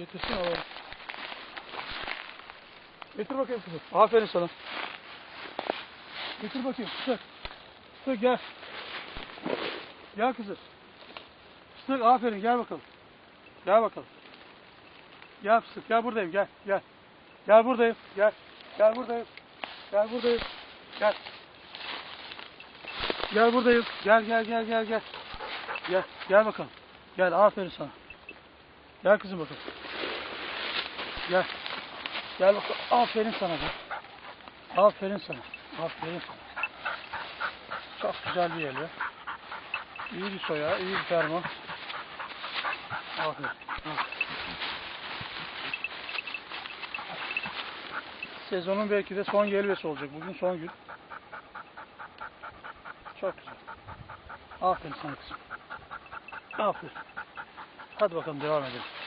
Getirsin alalım. Getir bakayım kızım. Aferin sana. Getir bakayım. Sık. Sık gel. Gel kızım. Sık aferin gel bakalım. Gel bakalım. Gel sık gel buradayım gel gel. Gel buradayım gel. Gel buradayım. Gel buradayım. Gel. Gel buradayım. Gel gel gel gel gel. Gel gel bakalım. Gel aferin sana. Gel kızım bakalım. Gel. Gel. Aferin sana be. Aferin sana. Aferin sana. Çok güzel bir be. İyi bir soya, iyi bir ferma. Aferin. aferin. Sezonun belki de son gelmesi olacak. Bugün son gün. Çok güzel. Aferin sana kızım. Aferin. Hadi bakalım devam edelim.